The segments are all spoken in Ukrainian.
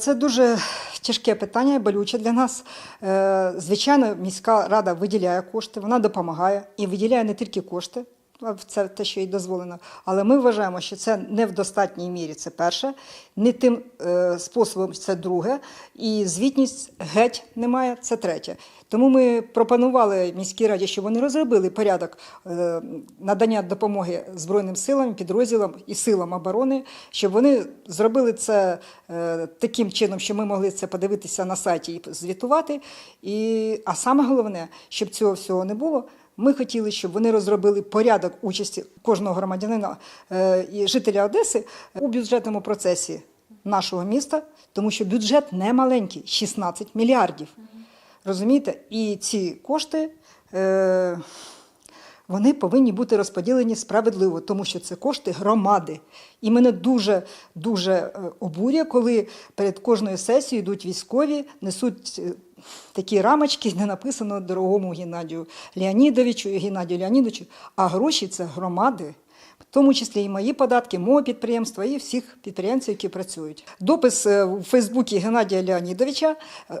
Це дуже тяжке питання, болюче для нас. Е, Звичайно, міська рада виділяє кошти, вона допомагає і виділяє не тільки кошти. А Це те, що їй дозволено. Але ми вважаємо, що це не в достатній мірі. Це перше, не тим е, способом це друге, і звітність геть немає. Це третє. Тому ми пропонували міській раді, щоб вони розробили порядок е, надання допомоги Збройним силам, підрозділам і силам оборони, щоб вони зробили це е, таким чином, що ми могли це подивитися на сайті і звітувати. І, а саме головне, щоб цього всього не було. Ми хотіли, щоб вони розробили порядок участі кожного громадянина е, і жителя Одеси у бюджетному процесі нашого міста, тому що бюджет не маленький 16 мільярдів. Розумієте? І ці кошти. Е, вони повинні бути розподілені справедливо, тому що це кошти громади. І мене дуже дуже е, обурює, коли перед кожною сесією йдуть військові, несуть е, такі рамочки, де написано дорогому Геннадію Леонідовичу і Геннадію Леонідовичу, а гроші це громади. В тому числі і мої податки, мого підприємства і всіх підприємців, які працюють. Допис е, у Фейсбуці Геннадія Леонідовича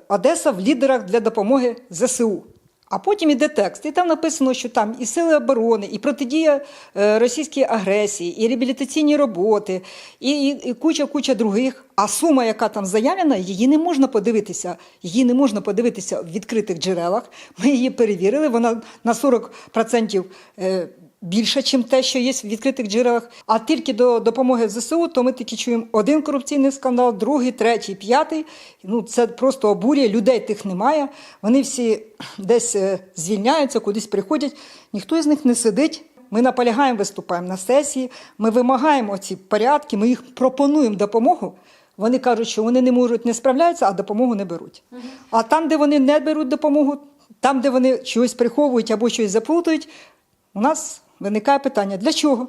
Одеса в лідерах для допомоги ЗСУ. А потім іде текст, і там написано, що там і сили оборони, і протидія е, російській агресії, і реабілітаційні роботи, і, і, і куча куча других. А сума, яка там заявлена, її не можна подивитися. Її не можна подивитися в відкритих джерелах. Ми її перевірили. Вона на 40% е, більше, ніж те, що є в відкритих джерелах. А тільки до допомоги ЗСУ, то ми тільки чуємо один корупційний скандал, другий, третій, п'ятий. Ну це просто обурює. Людей тих немає. Вони всі десь е, звільняються, кудись приходять. Ніхто із них не сидить. Ми наполягаємо, виступаємо на сесії. Ми вимагаємо ці порядки. Ми їх пропонуємо допомогу. Вони кажуть, що вони не можуть, не справляються, а допомогу не беруть. А там, де вони не беруть допомогу, там, де вони щось приховують або щось заплутають, у нас Виникає питання для чого?